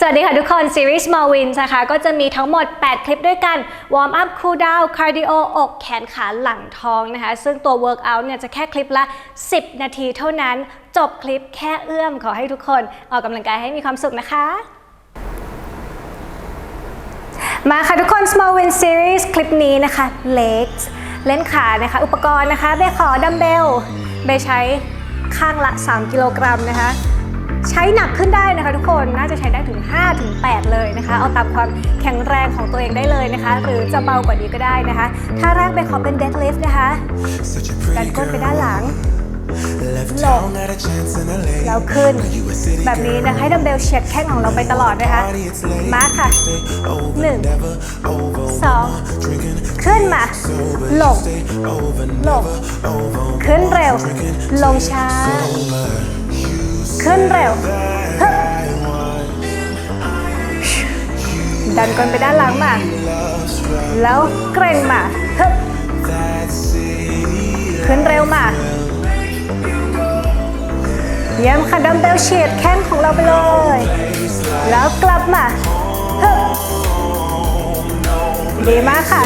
สวัสดีค่ะทุกคนซีรีส์ Small Wins นะคะ ก็จะมีทั้งหมด 8 คลิปด้วยกัน Warm up Cool down Cardio ออกแขนขาหลังท้องนะคะ ซึ่งตัว Workout เนี่ยจะแค่คลิปละ 10 นาทีเท่านั้น จบคลิปแค่เอื้อมขอให้ทุกคนออกกำลังกายให้มีความสุขนะคะ มาค่ะทุกคน Small Win Series คลิปนี้นะคะ Legs เล่นขานะคะ อุปกรณ์นะคะเบขอดัมเบลเบใช้ข้างละ 3 กิโลกรัมนะคะ ใช้หนักขึ้นได้นะคะทุกคนน่าจะใช้ได้ถึง5ถึง8เลยนะคะ เอาตามความแข็งแรงของตัวเองได้เลยนะคะ หรือจะเบากว่านี้ก็ได้นะคะถ้าแรกเบขอเป็น deadlift นะคะดันก้นไปด้านหลัง Left Low. town, got a chance in LA. แล้วขึ้น แบบนี้นะคะให้ดัมเบลเฉียดแข้งของเราไปตลอดนะคะ มาค่ะหนึ่งสองขึ้นมา sober. ลง Stay over, ลงขึ้นเร็ว ลงช้า ขึ้นเร็วฮึบดันก้นไปด้านหลังมา แล้วเกรงมาฮึบขึ้นเร็วมาเยี่ยมค่ะดัมเบลเฉียดแข้งของเราไปเลย แล้วกลับมาฮึบดีมากค่ะ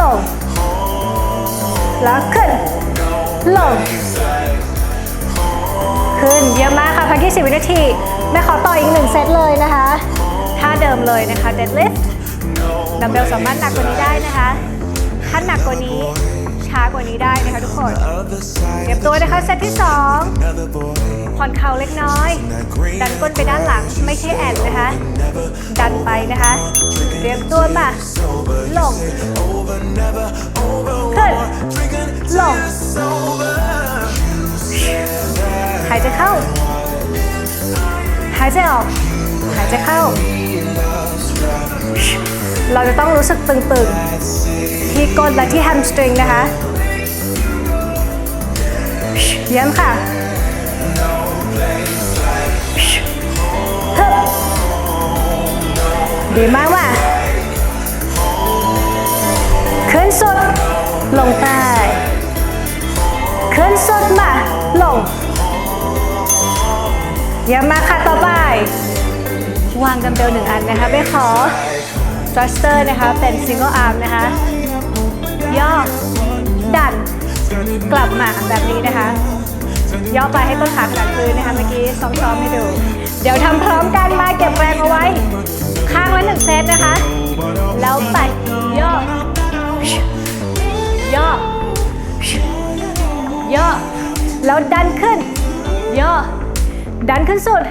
ลง แล้วขึ้น ลง ขึ้น เยี่ยมากค่ะพัก20วินาทีแม่ขอต่ออีกหนึ่งเซตเลยนะคะท่าเดิมเลยนะคะ deadlift ดัมเบลสามารถหนักกว่านี้ได้นะคะถ้าหนักกว่านี้ช้ากว่านี้ได้นะคะทุกคนเตรียมตัวนะคะเซตที่2ผ่อนเข่าเล็กน้อย ดันก้นไปด้านหลังไม่ใช่แอนนะคะ ดันไปนะคะเตรียมตัวมาลงขึ้นลงายใจเข้า หายใจออก หายใจเข้า เราจะต้องรู้สึกตึงๆ ที่ก้นและที่แฮมสตริงนะคะ เยี่ยมค่ะฮึบดีมากว่ะขึ้นสุด ลงใต้ขึ้นสุดมาลง เยี่ยมมากค่ะต่อไป วางดัมเบลหนึ่งอันนะคะไม่ขอ thruster นะคะเป็น single arm นะคะย่อดันกลับมาแบบนี้นะคะ ย่อไปให้ต้นขาขนาดพื้นนะคะเมื่อกี้ซ้อมๆให้ดู เดี๋ยวทำพร้อมกันมาเก็บแรงเอาไว้ ข้างละหนึ่งเซตนะคะ แล้วไป ย่อย่อย่อแล้วดันขึ้น ย่อ ดันขึ้นสุด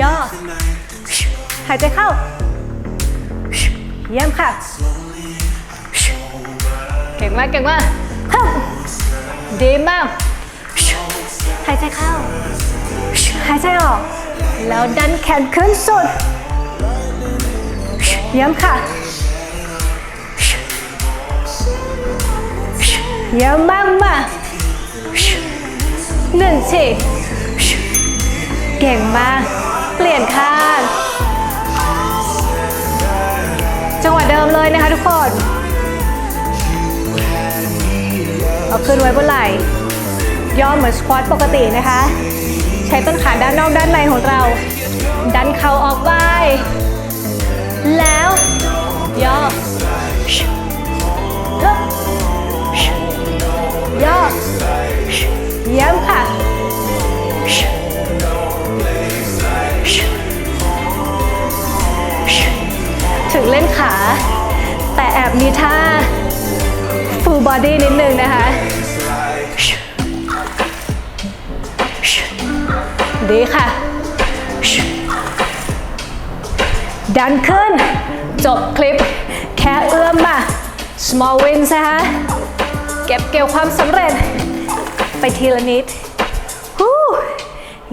ย่อ หายใจเข้า เยี่ยมค่ะ เก่งมากเก่งมากฮึดีมาก หายใจเข้า หายใจออก แล้วดันแขนขึ้นสุด เยี่ยมค่ะ เยี่ยมมากมาหนึ่งที เก่งมาก เปลี่ยนข้าง จังหวะเดิมเลยนะคะทุกคน เอาขึ้นไว้บนไหล่ย่อเหมือนสควอตปกตินะคะ ใช้ต้นขาด้านนอกด้านในของเรา ดันเข่าออกไป แล้วย่อฮึบย่อเยี่ยมค่ะ แต่แอบมีท่า full body นิดนึงนะคะ ดีค่ะ ดันขึ้น จบคลิป แค่เอื้อมมา small wins นะคะเก็บเกี่ยวความสำเร็จ ไปทีละนิดฮู้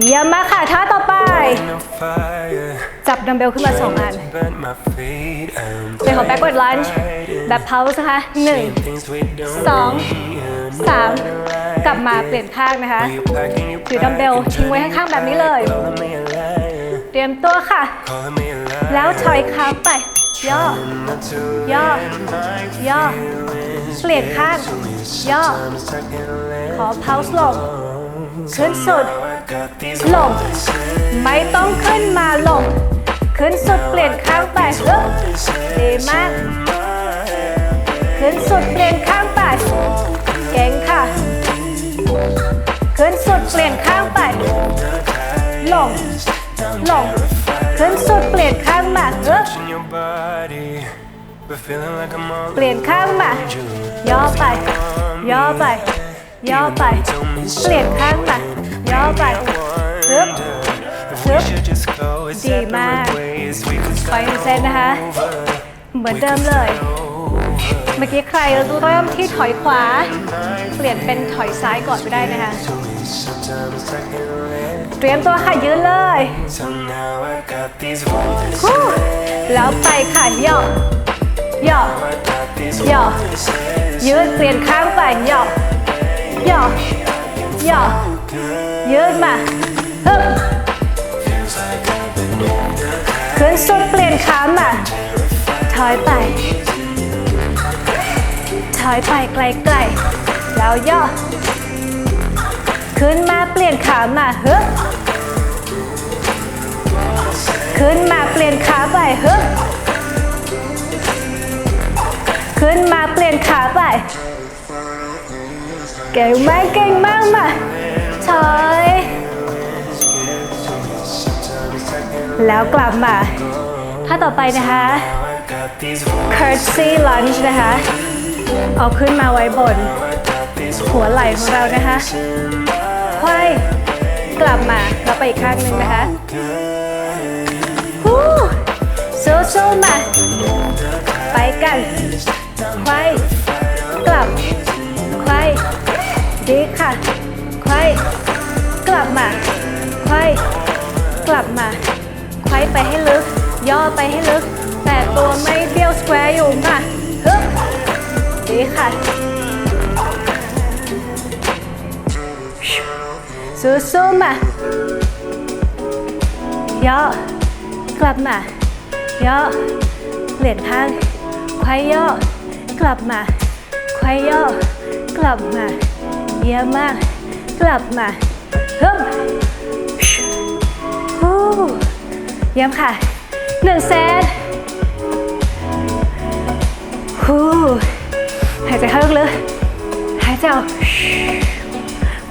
เยี่ยมมากค่ะท่าต่อไป no fire จับดัมเบลขึ้นมาสองอัน bent my feet and เป็นของ backward lunge แบบ pulse นะคะหนึ่ง things we don't สอง need. สามกลับมาเปลี่ยนข้างนะคะ You packing your ถือดัมเบลทิ้งไว้ข้างๆแบบนี้เลย Calling me a liar, เตรียมตัวค่ะ calling me a liar. แล้วถอยขาไป ย่อ Not to ย่อ let my ย่อ feelings เปลี่ยนข้าง ย่อ Sometimes I can let ขอ pulse ลงขึ้นสุด I got these ลง ไม่ต้องขึ้นมาลง ขึ้นสุดเปลี่ยนข้างไปดีมาก ขึ้นสุดเปลี่ยนข้างไปเก่งค่ะ ขึ้นสุดเปลี่ยนข้างไปลงลงขึ้นสุดเปลี่ยนข้างมาเอ๊บ In your body, but feeling like I'm all เปลี่ยนข้างมาย่อไปย่อไปย่อไป เปลี่ยนข้างมาย่อไปฮึบ We should just go its ดีมาก separate ways. We could ไป start เซนนะคะ เหมือนเดิมเลย เมื่อกี้ใครเริ่มที่ถอยขวา เปลี่ยนเป็นถอยซ้ายก่อนก็ได้นะคะ sometimes I can let. เตรียมตัวค่ะยืนเลย So now I got these voices. ฮู้แล้วไปค่ะย่อย่อ I got these Yeah. voices. ยืดเปลี่ยนข้างไปย่อย่อย่อยืดมาฮึ สุดเปลี่ยนขามา ถอยไป ถอยไปไกลๆ แล้วย่อ ขึ้นมาเปลี่ยนขามาฮึบขึ้นมาเปลี่ยนขาไปฮึบขึ้นมาเปลี่ยนขาไป เก่งมากเก่งมากมาถอย แล้วกลับมาท่าต่อไปนะคะ Curtsy lunge นะคะ เอาขึ้นมาไว้บน หัวไหล่ของเรานะคะควายกลับมาแล้วไปอีกข้างหนึ่งนะคะฮู้สู้ๆมา ไปกันควายกลับควายดีค่ะควายกลับมาควายกลับมา ไปให้ลึก ย่อไปให้ลึก แต่ตัวไม่เบี้ยวสแควร์อยู่มาฮึบดีค่ะสู้ๆมาย่อกลับมาย่อเปลี่ยนข้างควายย่อกลับมาควายย่อกลับมาเยี่ยมมาก กลับมาฮึบฮู้ เยี่ยมค่ะหนึ่งเซตฮูหายใจเข้าลึกๆหายใจออก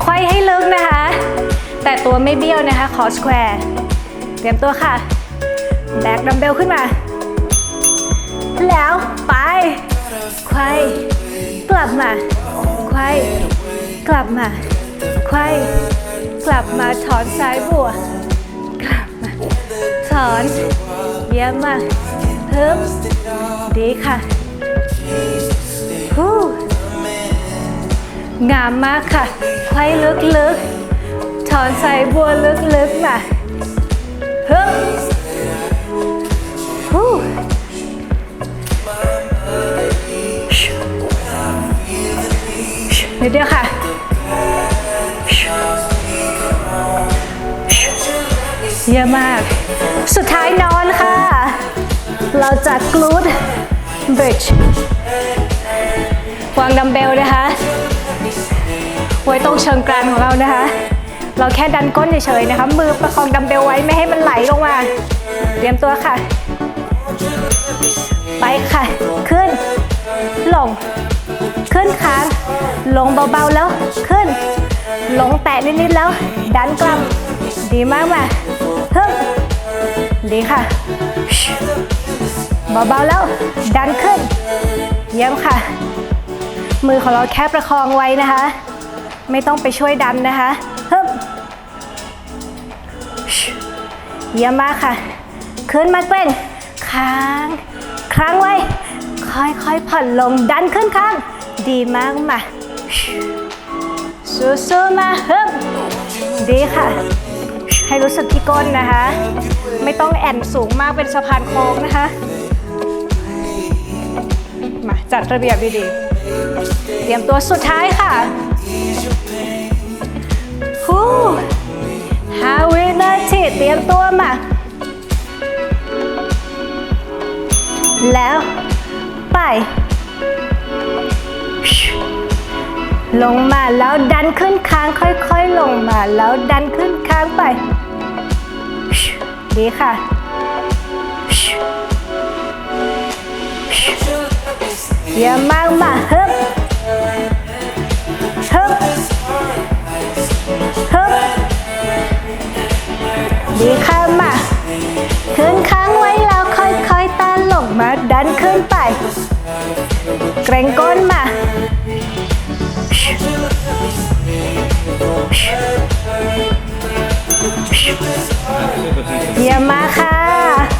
ควายให้ลึกนะคะ แต่ตัวไม่เบี้ยวนะคะขอสแควร์เตรียมตัวค่ะ แบกดัมเบลขึ้นมา แล้วไปควายกลับมาควายกลับมาควายกลับมาถอนซ้ายบัวกลับ ถอน เยี่ยมมากเพิ่มดีค่ะฮู้งามมากค่ะไข้ลึกๆถอนใส่บัวลึกๆมาฮึบ เราจัดกลูดบริดจ์วางดัมเบลนะคะ ไว้ตรงเชิงกรานของเรานะคะ เราแค่ดันก้นเฉยๆนะคะ มือประคองดัมเบลไว้ไม่ให้มันไหลลงมา เตรียมตัวค่ะ ไปค่ะ ขึ้น ลง ขึ้นค้าง ลงเบาๆแล้ว ขึ้น ลงแตะนิดๆแล้ว ดันกลับ ดีมากมาเพิ่มดีค่ะ เบาๆแล้วดันขึ้น เยี่ยมค่ะ มือของเราแค่ประคองไว้นะคะ ไม่ต้องไปช่วยดันนะคะฮึบเยี่ยมมากค่ะ ขึ้นมาเกร็งค้างค้างไว้ ค่อยๆผ่อนลงดันขึ้นข้าง ดีมากมาสู้ๆมาฮึบดีค่ะ ให้รู้สึกที่ก้นนะคะ ไม่ต้องแอนสูงมากเป็นสะพานโค้งนะคะ จัดระเบียบดีๆ เตรียมตัวสุดท้ายค่ะฮู้ห้าวินาทีเตรียมตัวมา แล้วไป ลงมาแล้วดันขึ้นค้างค่อยๆ ลงมาแล้วดันขึ้นค้างไป ดีค่ะ เยี่ยมมากมาฮึบฮึบฮึบดีค่ะมาขึ้นค้างไว้แล้วค่อยๆตาลงมาดันขึ้นไป เกรงก้นมาเยี่ยมมาก